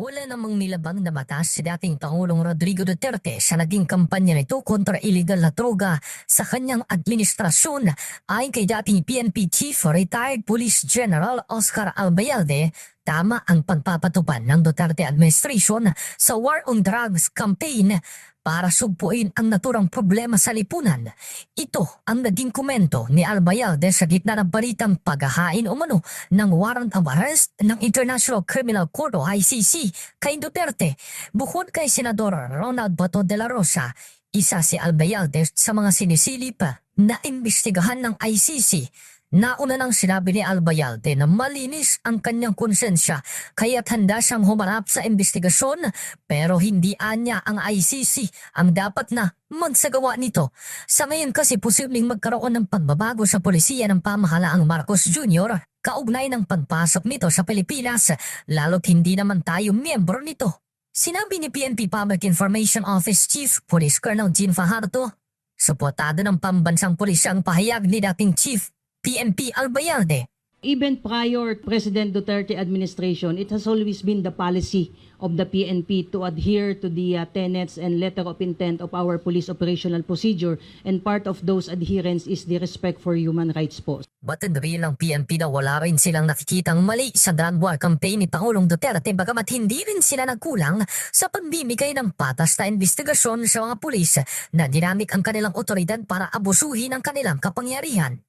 Wala namang nilabang na batas si dating Pangulong Rodrigo Duterte sa naging kampanya nito kontra illegal na droga sa kanyang administrasyon. Ayon kay dating PNP Chief Retired Police General Oscar Albayalde, tama ang pagpapatupad ng Duterte administration sa War on Drugs campaign para sugpuin ang naturang problema sa lipunan. Ito ang naging komento ni Albayalde sa gitna ng balitang paghahain umano ng warrant of arrest ng International Criminal Court o ICC kay Duterte. Bukod kay Senador Ronald Bato de la Rosa, isa si Albayalde sa mga sinisilip na imbestigahan ng ICC. Nauna nang sinabi ni Albayalde na malinis ang kanyang konsensya kaya't handa siyang humarap sa investigasyon pero hindi anya ang ICC ang dapat na magsagawa nito. Sa ngayon kasi posibleng magkaroon ng pagbabago sa polisiya ng pamahalaang Marcos Jr. kaugnay ng pagpasok nito sa Pilipinas lalo't hindi naman tayo miyembro nito. Sinabi ni PNP Public Information Office Chief Police Colonel Jean Fajardo, suportado ng pambansang pulisya ang pahayag ni dating Chief PNP Albayalde. Even prior President Duterte administration, it has always been the policy of the PNP to adhere to the uh, tenets and letter of intent of our police operational procedure and part of those adherence is the respect for human rights po. Batid bilang PNP na wala rin silang nakikitang mali sa drug war campaign ni Pangulong Duterte bagamat hindi rin sila nagkulang sa pagbibigay ng patas na investigasyon sa mga pulis na dinamik ang kanilang otoridad para abusuhin ang kanilang kapangyarihan.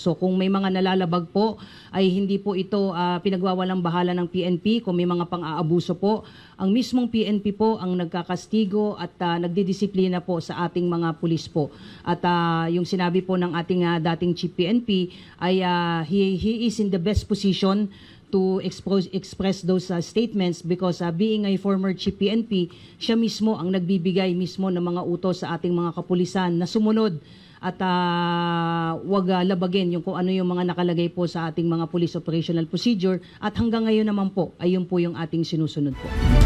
So kung may mga nalalabag po ay hindi po ito ah, pinagwawalang bahala ng PNP kung may mga pang-aabuso po ang mismong PNP po ang nagkakastigo at ah, nagdidisiplina po sa ating mga pulis po. At ah, yung sinabi po ng ating ah, dating chief PNP ay ah, he, he is in the best position to expose, express those uh, statements because uh, being a former chief PNP, siya mismo ang nagbibigay mismo ng mga utos sa ating mga kapulisan na sumunod. At uh, wag uh, labagin yung kung ano yung mga nakalagay po sa ating mga police operational procedure at hanggang ngayon naman po ay yun po yung ating sinusunod po.